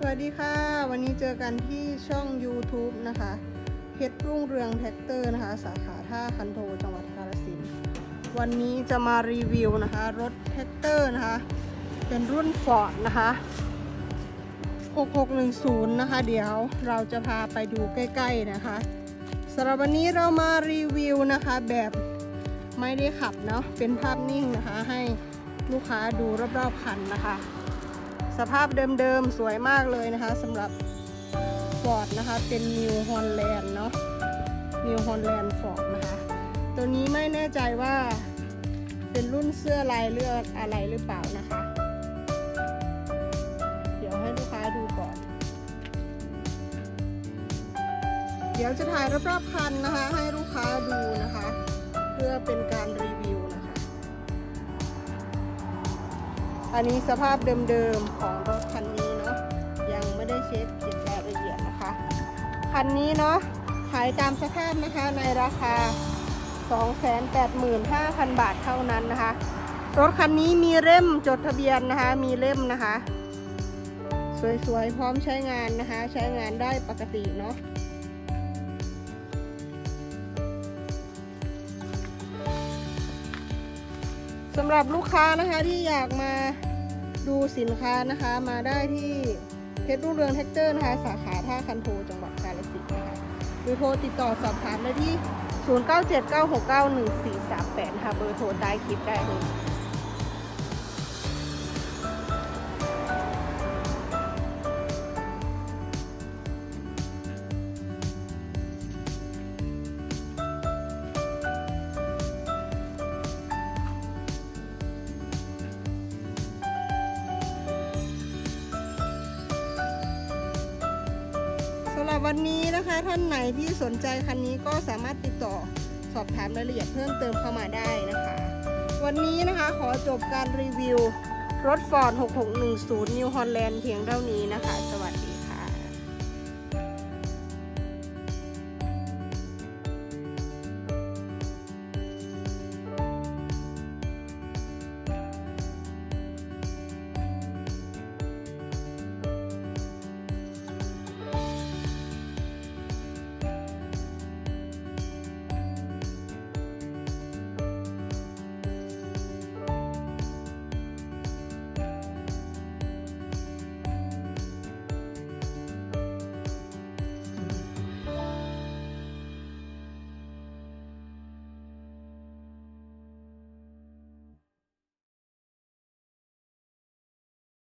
สวัสดีค่ะ วันนี้เจอกันที่ช่อง YouTube นะคะเพชรรุ่งเรืองแท็กเตอร์นะคะ สาขาท่าคันโทจังหวัดกาฬสินธุ์วันนี้จะมารีวิวนะคะ รถแท็กเตอร์นะคะ เป็นรุ่น Ford นะคะ6610 นะคะ เดี๋ยวเราจะพาไปดูใกล้ ๆนะคะสำหรับวันนี้เรามารีวิวนะคะแบบไม่ได้ขับเนาะเป็นภาพนิ่งนะคะให้ลูกค้าดูรอบๆคันนะคะ สภาพเดิมๆ สวยมากเลยนะคะสำหรับ Ford นะคะ เป็น New Holland เนาะ New Holland Ford นะคะ ตัวนี้ไม่แน่ใจว่าเป็นรุ่นเสื้อลายเลือดอะไรหรือเปล่านะคะ เดี๋ยวให้ลูกค้าดูก่อน เดี๋ยวจะถ่ายรอบๆคันนะคะ ให้ลูกค้าดูนะคะ เพื่อเป็นการรีวิว อันนี้สภาพเดิมๆของรถคันนี้เนาะยังไม่ได้เช็คเก็บรายละเอียดนะคะ คันนี้เนาะขายตามสภาพนะคะในราคา 285,000 บาทเท่านั้นนะคะ รถคันนี้มีเล่มจดทะเบียนนะคะ มีเล่มนะคะ สวยๆ พร้อมใช้งานนะคะ ใช้งานได้ปกติเนาะ สำหรับลูกค้านะคะที่อยากมาดูสินค้านะคะมาได้ที่เพชรรุ่งเรืองแท็กเตอร์นะคะ สาขาท่าคันโทจังหวัดกาฬสินธุ์นะคะหรือโทรติดต่อสอบถามได้ที่ 0979691438 ค่ะ เบอร์โทรใต้คลิปได้เลยำหรับวันนี้นะคะท่านไหนที่สนใจคันนี้ก็สามารถติดต่อสอบถามรายละเอียดเพิ่มเติมเข้ามาได้นะคะ วันนี้นะคะขอจบการรีวิวรถ Ford 6610 New Holland เพียงเท่านี้นะคะ สวัสดี